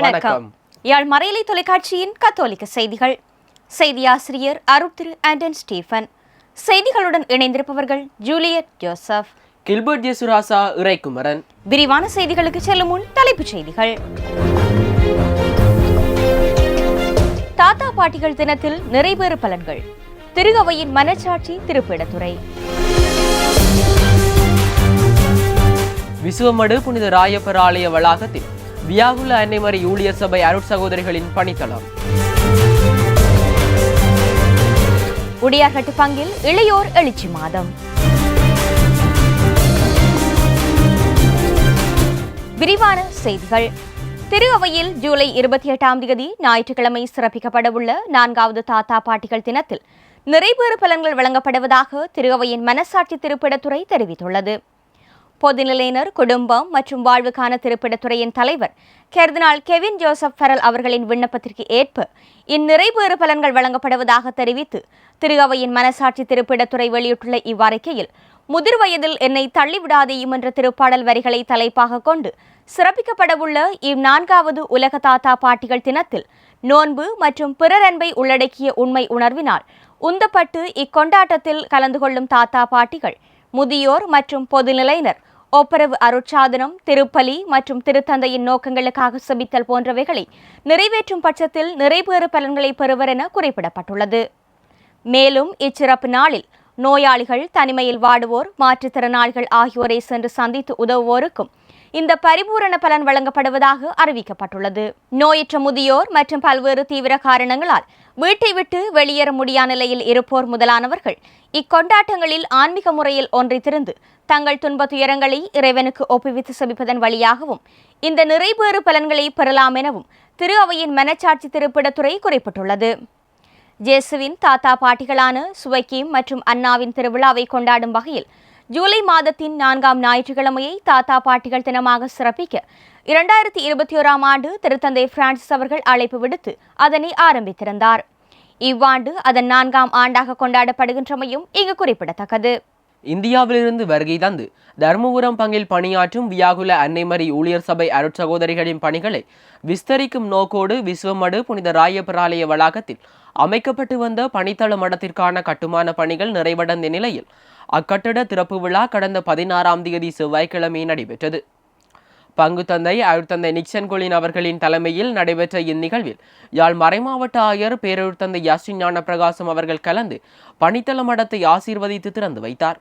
வணக்கம். யாழ் மறையலை தொலைக்காட்சியின் கத்தோலிக்க செய்திகள். செய்தியாசிரியர் அருட்திரு ஆண்டன் ஸ்டீஃபன். செய்திகளுடன் இணைந்திருப்பவர்கள் Juliet Joseph. Gilbert Jesurasa Iraikumaran விரிவான செய்திகளுக்கு செல்லும் முன் தலைப்புச் செய்திகள். தாத்தா பாட்டிகள் தினத்தில் நிறைவேறு பலன்கள். திருகவையின் மனச்சாட்சி திருப்பிடத்துறை. விசுவமடு புனித ராயப்பர் ஆலய வளாகத்தில் வியாகுல அன்னைமரி ஊழியர் சபை அருட் சகோதரிகளின் பணித்தளம். உடையார்கட்டு பங்கில் இளையோர் எழுச்சி மாதம். விரிவான செய்திகள். திரு அவையில் ஜூலை இருபத்தி எட்டாம் தேதி ஞாயிற்றுக்கிழமை சிறப்பிக்கப்படவுள்ள நான்காவது தாத்தா பாட்டிகள் தினத்தில் நிறைவேறு பலன்கள் வழங்கப்படுவதாக திரு அவையின் மனசாட்சி திருப்பிடத்துறை தெரிவித்துள்ளது. பொதுநிலையினர் குடும்பம் மற்றும் வாழ்வுக்கான திருப்பிடத்துறையின் தலைவர் கெர்தினால் கெவின் ஜோசப் ஃபெரல் அவர்களின் விண்ணப்பத்திற்கு ஏற்ப இந்நிறைவேறு பலன்கள் வழங்கப்படுவதாக தெரிவித்து திரு அவையின் மனசாட்சி திருப்பிடத்துறை வெளியிட்டுள்ள இவ்வறிக்கையில் முதிர் வயதில் என்னை தள்ளிவிடாதேயும் என்ற திருப்பாடல் வரிகளை தலைப்பாக கொண்டு சிறப்பிக்கப்படவுள்ள இந்நான்காவது உலக தாத்தா பாட்டிகள் தினத்தில் நோன்பு மற்றும் பிறரன்பை உள்ளடக்கிய உண்மை உணர்வினால் உந்தப்பட்டு இக்கொண்டாட்டத்தில் கலந்து கொள்ளும் தாத்தா பாட்டிகள் முதியோர் மற்றும் பொதுநிலையினர் ஒப்புரவு அருட்சாதனம் திருப்பலி மற்றும் திருத்தந்தையின் நோக்கங்களுக்காக செபித்தல் போன்றவைகளை நிறைவேற்றும் பட்சத்தில் நிறைவேறு பலன்களை பெறுவர் என குறிப்பிடப்பட்டுள்ளது. மேலும் இச்சிறப்பு நாளில் நோயாளிகள் தனிமையில் வாடுவோர் மாற்றுத்திறனாளிகள் ஆகியோரை சென்று சந்தித்து உதவுவோருக்கும் இந்த பரிபூரண பலன் வழங்கப்படுவதாக அறிவிக்கப்பட்டுள்ளது. நோயற்ற முதியோர் மற்றும் பல்வேறு தீவிர காரணங்களால் வீட்டை விட்டு வெளியேற முடியாத நிலையில் இருப்போர் முதலானவர்கள் இக்கொண்டாட்டங்களில் ஆன்மீக முறையில் ஒன்றித்திருந்து தங்கள் துன்ப துயரங்களை இறைவனுக்கு ஒப்புவித்து செபிப்பதன் வழியாகவும் இந்த நிறைவேறு பலன்களை பெறலாம் எனவும் திரு அவையின் மனச்சாட்சி திருப்பிடத்துறை குறிப்பிட்டுள்ளது. ஜேசுவின் தாத்தா பாட்டிகளான சுவைக்கீம் மற்றும் அண்ணாவின் திருவிழாவை கொண்டாடும் வகையில் ஜூலை மாதத்தின் நான்காம் ஞாயிற்றுக்கிழமையை தாத்தா பாட்டிகள் தினமாக சிறப்பிக்க இரண்டாயிரத்தி இருபத்தி ஓராம் ஆண்டு திருத்தந்தை பிரான்சிஸ் அவர்கள் அழைப்பு விடுத்து அதனை ஆரம்பித்திருந்தார். இவ்வாண்டு அதன் நான்காம் ஆண்டாக கொண்டாடப்படுகின்றமையும் இங்கு குறிப்பிடத்தக்கது. இந்தியாவிலிருந்து வருகை தந்து தர்மபுரம் பங்கில் பணியாற்றும் வியாகுல அன்னைமரி ஊழியர் சபை அருட்சகோதரிகளின் பணிகளை விஸ்தரிக்கும் நோக்கோடு விஸ்வமடு புனித ராயப்பர் வளாகத்தில் அமைக்கப்பட்டு வந்த பணித்தள மடத்திற்கான கட்டுமான பணிகள் நிறைவடைந்த நிலையில் அக்கட்டட திறப்பு விழா கடந்த பதினாறாம் தேதி செவ்வாய்க்கிழமை நடைபெற்றது. பங்கு தந்தை அருட்தந்தை நிக்சன் கொலின் அவர்களின் தலைமையில் நடைபெற்ற இந்நிகழ்வில் யாழ் மறைமாவட்ட ஆயர் பேரருட்தந்தை யாஸ்ரி ஞான பிரகாசம் அவர்கள் கலந்து பணித்தள மடத்தை ஆசீர்வதித்து திறந்து வைத்தார்.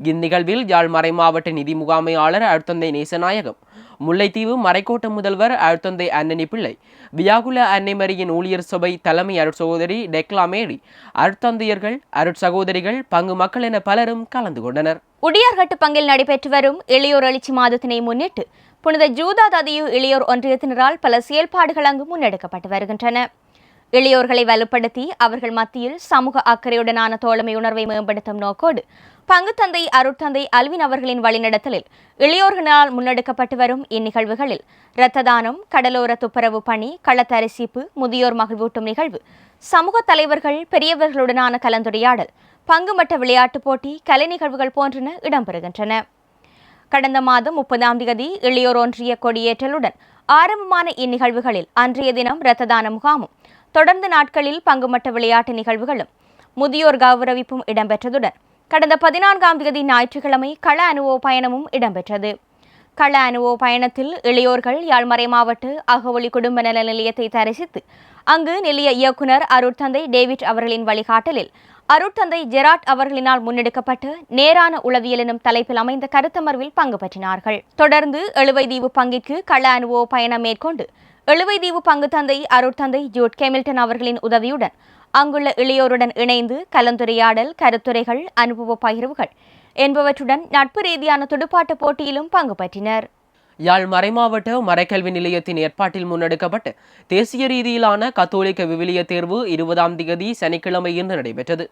இந்நிகழ்வில் யாழ் மறைமாவட்ட நிதி முகாமையாளர் அழுத்தந்தை நேசநாயகம் முல்லைத்தீவு மறைக்கோட்ட முதல்வர் அழுத்தந்தை அன்னனி பிள்ளை வியாகுல அன்னைமரியின் ஊழியர் சபை தலைமை அருட்சகோதரி டெக்லா மேரி அருட்தந்தையர்கள் அருட்சகோதரிகள் பங்கு மக்கள் என பலரும் கலந்து கொண்டனர். உடியார்கட்டு பங்கில் நடைபெற்று வரும் இளையோர் எழுச்சி மாதத்தினை முன்னிட்டு புனித ஜூதா ததியு இளையோர் ஒன்றியத்தினரால் பல செயல்பாடுகள் அங்கு முன்னெடுக்கப்பட்டு வருகின்றன. இளையோர்களை வலுப்படுத்தி அவர்கள் மத்தியில் சமூக அக்கறையுடனான தோழமை உணர்வை மேம்படுத்தும் நோக்கோடு பங்குத்தந்தை அருட்தந்தை அல்வின் அவர்களின் வழிநடத்தலில் இளையோர்களால் முன்னெடுக்கப்பட்டு வரும் இந்நிகழ்வுகளில் இரத்த தானம் கடலோர துப்புரவு பணி களத்தரிசிப்பு முதியோர் மகிழ்வூட்டும் நிகழ்வு சமூக தலைவர்கள் பெரியவர்களுடனான கலந்துரையாடல் பங்குமட்ட விளையாட்டுப் போட்டி கலை நிகழ்வுகள் போன்றன இடம்பெறுகின்றன. கடந்த மாதம் முப்பதாம் தேதி இளையோர் ஒன்றிய கொடியேற்றலுடன் ஆரம்பமான இந்நிகழ்வுகளில் அன்றைய தினம் இரத்த தான முகாமும் தொடர்ந்து நாட்களில் பங்குமட்ட விளையாட்டு நிகழ்வுகளும். முதியோர் கௌரவிப்பும் இடம்பெற்றதுடன் கடந்த பதினான்காம் தேதி ஞாயிற்றுக்கிழமை கள அனுபவ பயணமும் இடம்பெற்றது. கள அனுபவ பயணத்தில் இளையோர்கள் யாழ்மறை மாவட்ட அகவொலி குடும்ப நல நிலையத்தை தரிசித்து அங்கு நிலைய இயக்குனர் அருட்தந்தை டேவிட் அவர்களின் வழிகாட்டலில் அருட்தந்தை ஜெராட் அவர்களினால் முன்னெடுக்கப்பட்ட நேரான உளவியல் எனும் தலைப்பில் அமைந்த கருத்தமர்வில் பங்கு பற்றினார்கள். தொடர்ந்து எழுவைதீவு பங்கிற்கு கள அனுபவ பயணம் மேற்கொண்டு எழுவைதீவு பங்கு தந்தை அருட்தந்தை ஜூட் கெமில்டன் அவர்களின் உதவியுடன் அங்குள்ள இளையோருடன் இணைந்து கலந்துரையாடல் கருத்துரைகள் அனுபவ பகிர்வுகள் என்பவற்றுடன் நட்பு ரீதியான துடுப்பாட்ட போட்டியிலும் பங்கு பற்றினர். யாழ் மறைமாவட்ட மறைக்கல்வி நிலையத்தின் ஏற்பாட்டில் முன்னெடுக்கப்பட்டு தேசிய ரீதியிலான கத்தோலிக்க விவிலிய தேர்வு இருபதாம் தேதி சனிக்கிழமை இன்று நடைபெற்றது.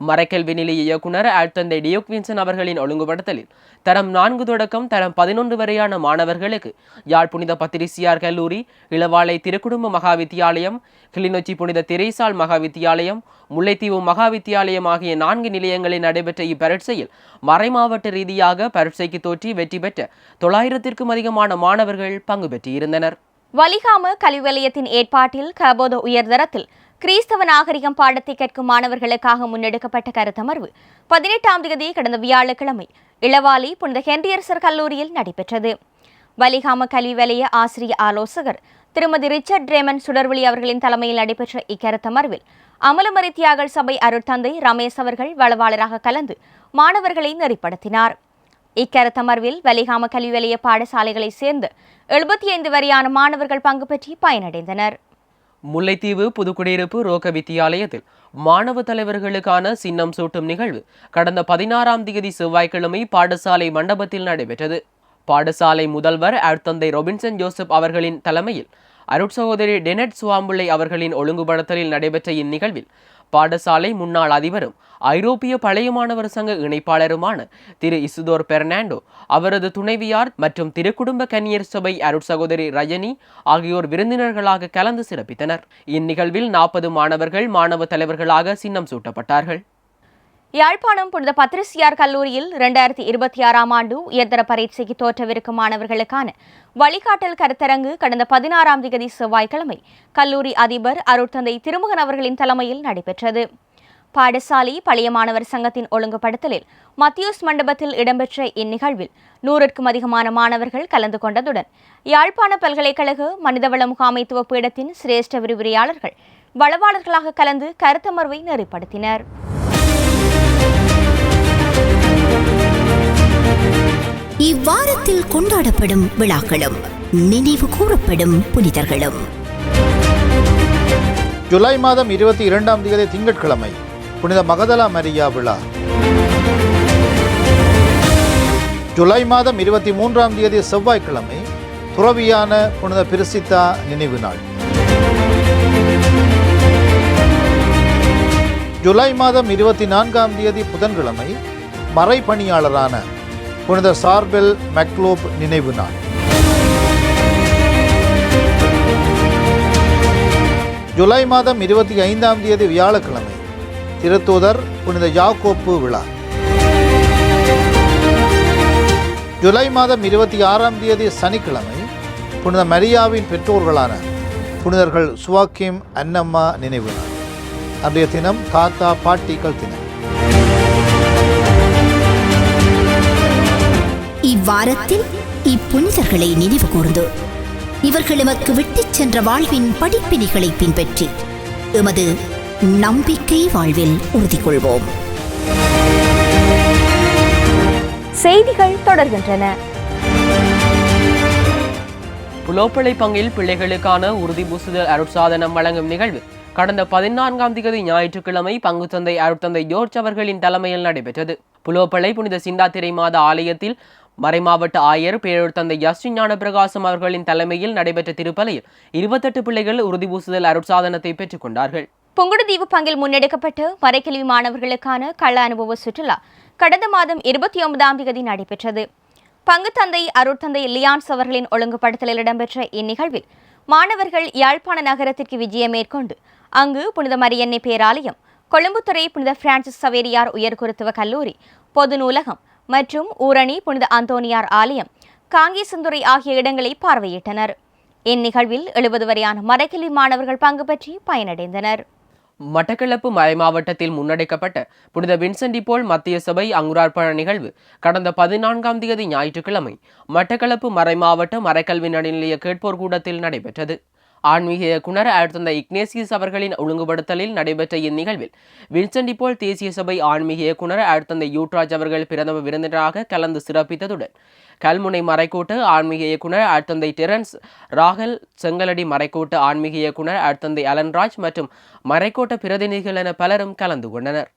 மறைக்கல்வி நிலைய இயக்குனர் அழ்த்தந்தை டியோக் வின்சன் அவர்களின் ஒழுங்குபடுத்தலில். தரம் நான்கு தொடக்கம் தரம் பதினொன்று வரையான மாணவர்களுக்கு யாழ் புனித பத்திரிசியார் கல்லூரி இளவாலை திருக்குடும்ப மகா வித்தியாலயம் கிளிநொச்சி புனித திரைசால் மகா வித்தியாலயம் முல்லைத்தீவு மகா வித்தியாலயம் ஆகிய நான்கு நிலையங்களில் நடைபெற்ற இப்பரட்சையில் மறைமாவட்ட ரீதியாக பரட்சைக்கு தோற்றி வெற்றி பெற்ற தொள்ளாயிரத்திற்கும் அதிகமான மாணவர்கள் பங்கு பெற்றிருந்தனர். வலிகாம கல்வி வலயத்தின் ஏற்பாட்டில் கபோத உயர்தரத்தில் கிறிஸ்தவ நாகரிகம் பாடத்தை கற்கும் மாணவர்களுக்காக முன்னெடுக்கப்பட்ட கருத்தமர்வு பதினெட்டாம் தேதி கடந்த வியாழக்கிழமை இளவாலி புனித ஹென்ரியர்சர் கல்லூரியில் நடைபெற்றது. வலிகாம கல்வி வலய ஆசிரிய ஆலோசகர் திருமதி ரிச்சர்ட் ரேமன் சுடர்வழி அவர்களின் தலைமையில் நடைபெற்ற இக்கருத்தமர்வில் அமலமரி தியாகல் சபை அருட்தந்தை ரமேஷ் அவர்கள் வளவாளராக கலந்து மாணவர்களை நெறிப்படுத்தினார். இக்கருத்தமர்வில் வலிகாம கல்வி வலய பாடசாலைகளைச் சேர்ந்து எழுபத்தி ஐந்து வரையான மாணவர்கள் பங்கு பெற்றி பயனடைந்தனர். முல்லைத்தீவு புதுக்குடியிருப்பு ரோக்க வித்தியாலயத்தில் மாணவ தலைவர்களுக்கான சின்னம் சூட்டும் நிகழ்வு கடந்த பதினாறாம் தேதி செவ்வாய்க்கிழமை பாடசாலை மண்டபத்தில் நடைபெற்றது. பாடசாலை முதல்வர் அருட்தந்தை ரொபின்சன் ஜோசப் அவர்களின் தலைமையில் அருட்சகோதரி டெனட் சுவாம்புள்ளை அவர்களின் ஒழுங்குபடுத்தலில் நடைபெற்ற இந்நிகழ்வில் பாடசாலை முன்னாள் அதிபரும் ஐரோப்பிய பழைய மாணவர் சங்க இணைப்பாளருமான திரு இசுதோர் பெர்னாண்டோ அவரது துணைவியார் மற்றும் திருக்குடும்ப கன்னியர் சபை அருட்சகோதரி ரஜினி ஆகியோர் விருந்தினர்களாக கலந்து சிறப்பித்தனர். இந்நிகழ்வில் நாற்பது மாணவர்கள் மாணவ தலைவர்களாக சின்னம் சூட்டப்பட்டார்கள். யாழ்ப்பாணம் புனித பத்ரிசியார் கல்லூரியில் இரண்டாயிரத்தி இருபத்தி ஆறாம் ஆண்டு உயர்தர பரீட்சைக்கு தோற்றவிருக்கும் மாணவர்களுக்கான வழிகாட்டல் கருத்தரங்கு கடந்த பதினாறாம் தேதி செவ்வாய்க்கிழமை கல்லூரி அதிபர் அருட்தந்தை திருமுகன் அவர்களின் தலைமையில் நடைபெற்றது. பாடசாலை பழைய மாணவர் சங்கத்தின் ஒழுங்குபடுத்தலில் மத்தியூஸ் மண்டபத்தில் இடம்பெற்ற இந்நிகழ்வில் நூறுக்கும் அதிகமான மாணவர்கள் கலந்து கொண்டதுடன் யாழ்ப்பாண பல்கலைக்கழக மனிதவள முகாமைத்துவ பீடத்தின் சிரேஷ்ட விரிவுரையாளர்கள் வளவாளர்களாக கலந்து கருத்தமர்வை நெறிப்படுத்தினர். இவ்வாரத்தில் கொண்டாடப்படும் விழாக்களும் நினைவு கூறப்படும் புனிதர்களும். ஜூலை மாதம் இருபத்தி இரண்டாம் தேதி திங்கட்கிழமை புனித மகதலா மரியா விழா. ஜூலை மாதம் இருபத்தி மூன்றாம் தேதி செவ்வாய்க்கிழமை துறவியான புனித பிரிசித்தா நினைவு நாள். ஜூலை மாதம் இருபத்தி நான்காம் தேதி புதன்கிழமை மறைப்பணியாளரான புனித சார்பெல் மெக்லோப் நினைவு நாள். ஜூலை மாதம் இருபத்தி ஐந்தாம் தேதி வியாழக்கிழமை திருத்தூதர் புனித யாக்கோப்பு விழா. ஜூலை மாதம் இருபத்தி ஆறாம் தேதி சனிக்கிழமை புனித மரியாவின் பெற்றோர்களான புனிதர்கள் சுவாக்கிம் அன்னம்மா நினைவு நாள். அன்றைய தினம் தாத்தா பாட்டிகள் தினம். இவ்வாரத்தில் இப்புனிதர்களை நினைவு கூர்ந்து. இவர்கள் எமக்கு விட்டுச் சென்ற வாழ்வின் படிப்பினைகளை பின்பற்றி எமது நம்பிக்கை வாழ்வில் உறுதி கொள்வோம் செய்திகள் தொடர்கின்றன. புலோப்பளை பங்கில் பிள்ளைகளுக்கான உறுதி பூசுதல் அருட்சாதனம் வழங்கும் நிகழ்வு. கடந்த பதினான்காம் திகதி ஞாயிற்றுக்கிழமை பங்குத்தந்தை அருட்தந்தை ஜோர்ஜ் அவர்களின் தலைமையில் நடைபெற்றது. புலோப்பளை புனித சிந்தாத்திரை மாத ஆலயத்தில் மறைமாவட்ட ஆயர் பேரொருத்தந்தை யஸ்டின் ஞான பிரகாசம் அவர்களின் தலைமையில் நடைபெற்ற திருப்பலையில் இருபத்தெட்டு பிள்ளைகள் உறுதி பூசுதல் அருட்சாதனத்தை பெற்றுக் கொண்டார்கள். புங்குடுதீவு பங்கில் முன்னெடுக்கப்பட்ட மறைக்கல்வி மாணவர்களுக்கான கள அனுபவ சுற்றுலா கடந்த மாதம் இருபத்தி ஒன்பதாம் தேதி நடைபெற்றது. பங்குத்தந்தை அருட்தந்தை லியான்ஸ் அவர்களின் ஒழுங்குபடுத்தலில் இடம்பெற்ற இந்நிகழ்வில் மாணவர்கள் யாழ்ப்பாண நகரத்திற்கு விஜயம் மேற்கொண்டு அங்கு புனித மரியன்னை பேராலயம் கொழும்புத்துறை புனித பிரான்சிஸ் சவேரியார் உயர்குருத்துவ கல்லூரி பொது நூலகம் மற்றும் ஊரணி புனித அந்தோனியார் ஆலயம் காங்கேசந்துறை ஆகிய இடங்களை பார்வையிட்டனர். இந்நிகழ்வில் எழுபது வரையான மறைக்கல்வி மாணவர்கள் பங்கு பற்றி பயனடைந்தனர். மட்டக்களப்பு மலை மாவட்டத்தில் முன்னெடுக்கப்பட்ட புனித வின்சென்டி போல் மத்திய சபை அங்குரார்ப்பண நிகழ்வு கடந்த பதினான்காம் தேதி ஞாயிற்றுக்கிழமை மட்டக்களப்பு மறை மாவட்ட மறைக்கல்வி நடுநிலைய கேட்போர் கூடத்தில் நடைபெற்றது. ஆன்மீக இயக்குனர் அடுத்த இக்னேசியஸ் அவர்களின் ஒழுங்குபடுத்தலில் நடைபெற்ற இந்நிகழ்வில் வின்சென்டி போல் தேசிய சபை ஆன்மீக இயக்குனர் அடுத்த யூட்ராஜ் அவர்கள் பிரதம விருந்தினராக கலந்து சிறப்பித்ததுடன் கல்முனை மறைக்கூட்டு ஆன்மீக இயக்குனர் அடுத்தந்தை டெரன்ஸ் ராகல் செங்கலடி மறைக்கூட்டு ஆன்மீக இயக்குனர் அடுத்தந்தை அலன்ராஜ் மற்றும் மறைக்கோட்ட பிரதிநிதிகள் என பலரும் கலந்து கொண்டனர்.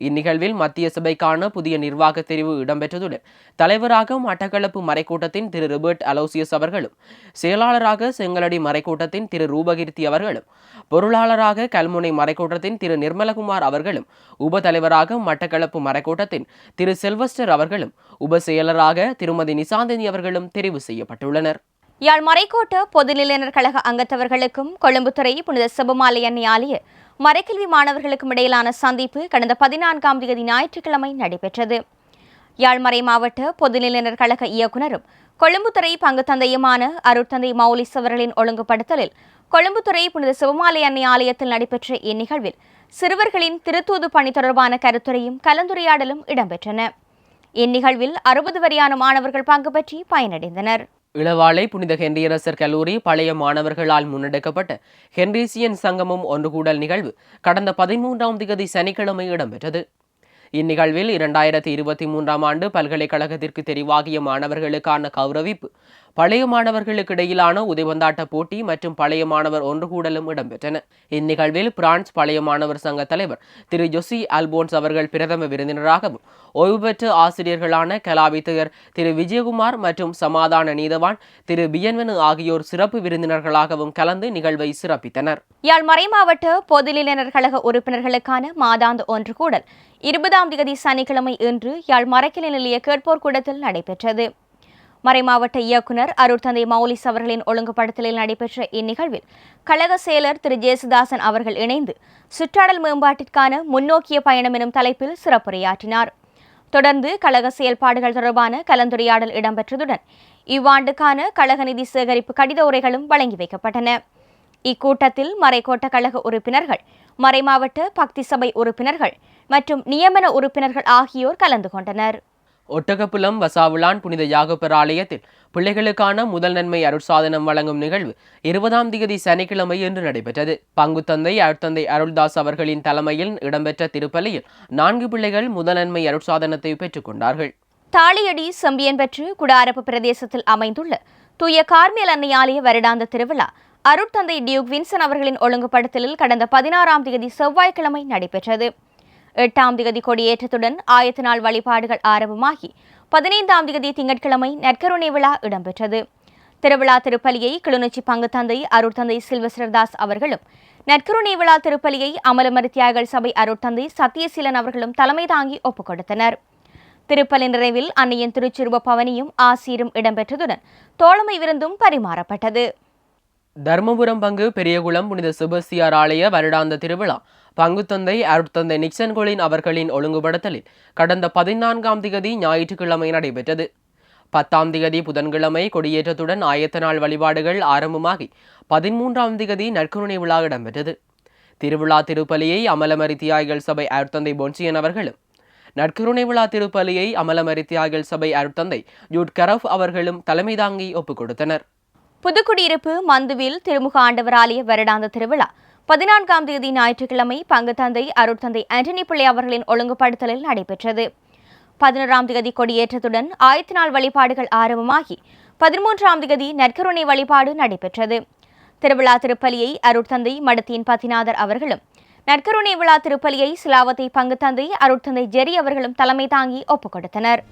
இந்நிகழ்வில் மத்திய சபைக்கான புதிய நிர்வாக தெரிவு இடம்பெற்றதுடன் தலைவராக மட்டக்களப்பு மறைக்கூட்டத்தின் திரு ரிபர்ட் அலோசியஸ் அவர்களும் செயலாளராக செங்கலடி மறைக்கூட்டத்தின் திரு ரூபகீர்த்தி அவர்களும் பொருளாளராக கல்முனை மறைக்கூட்டத்தின் திரு நிர்மலகுமார் அவர்களும் உப தலைவராக மட்டக்களப்பு மறைக்கூட்டத்தின் திரு செல்வஸ்டர் அவர்களும் உப செயலராக திருமதி நிசாந்தினி அவர்களும் தெரிவு செய்யப்பட்டுள்ளனர். யாழ் மறைக்கோட்ட பொது நிலையினர் கழக அங்கத்தவர்களுக்கும் கொழும்புத்துறை புனித செபமாலை அன்னை ஆலய மறைக்கல்வி மாணவர்களுக்கும் இடையிலான சந்திப்பு கடந்த பதினான்காம் தேதி ஞாயிற்றுக்கிழமை நடைபெற்றது. யாழ்மறை மாவட்ட பொதுநிலையினர் கழக இயக்குனரும் கொழும்புத்துறை பங்கு தந்தையுமான அருட்தந்தை மௌலிஸ் அவர்களின் ஒழுங்குபடுத்தலில் கொழும்புத்துறை புனித சிவமாலை அன்னை ஆலயத்தில் நடைபெற்ற இந்நிகழ்வில் சிறுவர்களின் திருத்தூது பணி தொடர்பான கருத்துரையும் கலந்துரையாடலும் இடம்பெற்றன. இந்நிகழ்வில் அறுபது வரையான மாணவர்கள் பங்கு பற்றி பயனடைந்தனர். இளவாலை புனித ஹென்ரியரசர் கல்லூரி பழைய மாணவர்களால் முன்னெடுக்கப்பட்ட ஹென்ரிசியன் சங்கமம் ஒன்றுகூடல் நிகழ்வு கடந்த பதிமூன்றாம் திகதி சனிக்கிழமை இடம்பெற்றது. இந்நிகழ்வில் இரண்டாயிரத்தி இருபத்தி மூன்றாம் ஆண்டு பல்கலைக்கழகத்திற்கு தெரிவாகிய மாணவர்களுக்கான கௌரவிப்பு பழைய மாணவர்களுக்கு இடையிலான உதைபந்தாட்ட போட்டி மற்றும் பழைய மாணவர் ஒன்றுகூடலும் இடம்பெற்றன. இந்நிகழ்வில் பிரான்ஸ் பழைய மாணவர் சங்க தலைவர் திரு ஜொசி அல்போன்ஸ் அவர்கள் பிரதம விருந்தினராகவும் ஓய்வு பெற்ற ஆசிரியர்களான கலாவித்தகர் திரு விஜயகுமார் மற்றும் சமாதான நீதவான் திரு பியன்வனு ஆகியோர் சிறப்பு விருந்தினர்களாகவும் கலந்து நிகழ்வை சிறப்பித்தனர். யாழ் மறைமாவட்ட பொதுநிலையினர் கழக உறுப்பினர்களுக்கான மாதாந்த ஒன்று கூடல். இருபதாம் தேதி சனிக்கிழமை இன்று யாழ் மறைக்கிளை நிலைய கேட்போர் கூடத்தில் நடைபெற்றது. மறைமாவட்ட இயக்குனர் அருட்தந்தை மௌலிஸ் அவர்களின் ஒழுங்குபடுத்தலில் நடைபெற்ற இந்நிகழ்வில் கழக செயலர் திரு. ஜேசுதாசன் அவர்கள் இணைந்து சுற்றாடல் மேம்பாட்டிற்கான முன்னோக்கிய பயணம் எனும் தலைப்பில் சிறப்புரையாற்றினார். தொடர்ந்து கழக செயல்பாடுகள் தொடர்பான கலந்துரையாடல் இடம்பெற்றதுடன் இவ்வாண்டுக்கான கழக நிதி சேகரிப்பு கடித உரைகளும் வழங்கி வைக்கப்பட்டன. இக்கூட்டத்தில் மறைக்கோட்ட கழக உறுப்பினர்கள் மறைமாவட்ட பக்தி சபை உறுப்பினர்கள் மற்றும் நியமன உறுப்பினர்கள் ஆகியோர் கலந்து கொண்டனர். ஒட்டகப்புலம் வசாவுலான் புனித யாகப்பர் ஆலயத்தில் பிள்ளைகளுக்கான முதல் நன்மை அருட்சாதனம் வழங்கும் நிகழ்வு இருபதாம் தேதி சனிக்கிழமை இன்று நடைபெற்றது. பங்குத்தந்தை அருட்தந்தை அருள்தாஸ் அவர்களின் தலைமையில் இடம்பெற்ற திருப்பலியில் நான்கு பிள்ளைகள் முதல் நன்மை அருட்சாதனத்தை பெற்றுக் கொண்டார்கள். தாளியடி செம்பியன்பற்று குடாரப்பு பிரதேசத்தில் அமைந்துள்ள தூய கார்மேல் அன்னையாலய வருடாந்த திருவிழா அருட்தந்தை டியூக் வின்சன் அவர்களின் ஒழுங்குபடுத்தலில் கடந்த பதினாறாம் தேதி செவ்வாய்க்கிழமை நடைபெற்றது. எட்டாம் திகதி கொடியேற்றத்துடன் ஆயத்த நாள் வழிபாடுகள் ஆரம்பமாகி பதினைந்தாம் திகதி திங்கட்கிழமை நற்கருணை விழா இடம்பெற்றது. திருவிழா திருப்பலியை கிளிநொச்சி பங்கு தந்தை அருட்தந்தை சில்வஸ்டர் அவர்களும் நற்கருணை விழா திருப்பலியை அமலமரி தியாகல் சபை அருட்தந்தை சத்தியசீலன் அவர்களும் தலைமை தாங்கி ஒப்புக் கொடுத்தனர் திருப்பலி நிறைவில் அன்னையின் திருச்சிறுவ பவனியும் ஆசீரும் இடம்பெற்றதுடன் தோழமை விருந்தும் பரிமாறப்பட்டது. தர்மபுரம் பங்கு பெரியகுளம் புனித சுபசியார் ஆலய வருடாந்த திருவிழா பங்குத்தந்தை அருட்தந்தை நிக்சன் கொலின் அவர்களின் ஒழுங்குபடுத்தலில் கடந்த பதினான்காம் திகதி ஞாயிற்றுக்கிழமை நடைபெற்றது. பத்தாம் திகதி புதன்கிழமை கொடியேற்றத்துடன் ஆயத்த நாள் வழிபாடுகள் ஆரம்பமாகி பதிமூன்றாம் திகதி நற்கருணை விழா இடம்பெற்றது. திருவிழா திருப்பலியை அமலமரி தியாகிகள் சபை அருட்தந்தை பொன்சியன் அவர்களும் நற்கருணை விழா திருப்பலியை அமலமரி தியாகிகள் சபை அருட்தந்தை ஜூட் கரஃப் அவர்களும் தலைமை தாங்கி ஒப்புக் கொடுத்தனர். புதுக்குடியிருப்பு மந்துவில் திருமுக ஆண்டவர் ஆலய வருடாந்த திருவிழா பதினான்காம் தேதி ஞாயிற்றுக்கிழமை பங்குத்தந்தை அருட்தந்தை ஆண்டனி பிள்ளை அவர்களின் ஒழுங்குபடுத்தலில் நடைபெற்றது. பதினோராம் தேதி கொடியேற்றத்துடன் ஆயத்த நாள் வழிபாடுகள் ஆரம்பமாகி பதிமூன்றாம் தேதி நற்கருணை வழிபாடு நடைபெற்றது. திருவிழா திருப்பலியை அருட்தந்தை மடத்தியின் பத்திநாதர் அவர்களும் நற்கருணை விழா திருப்பலியை சிலாவத்தை பங்குத்தந்தை அருட்தந்தை ஜெரி அவர்களும் தலைமை தாங்கி ஒப்புக் கொடுத்தனர்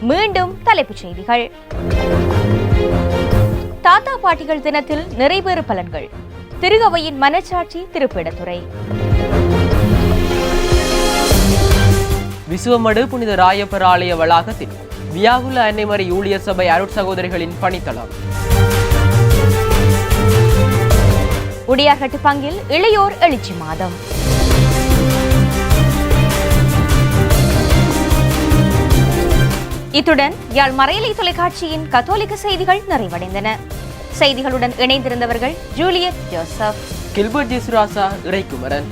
மீண்டும் தலைப்புச் செய்திகள். தாத்தா பாட்டிகள் தினத்தில் நிறைவேறு பலன்கள். திருகவையின் மனச்சாட்சி திருப்பிடத்துறை. விசுவமடு புனித ராயப்பர் ஆலய வளாகத்தில் வியாகுல அன்னைமரி ஊழியர் சபை அருட் சகோதரிகளின் பணித்தளம். உடையார்கட்டு பங்கில் இளையோர் எழுச்சி மாதம். இத்துடன் யாழ் மறையலை தொலைக்காட்சியின் கத்தோலிக்க செய்திகள் நிறைவடைந்தன. செய்திகளுடன் இணைந்திருந்தவர்கள் Juliet Joseph. Gilbert Jesurasa Iraikumaran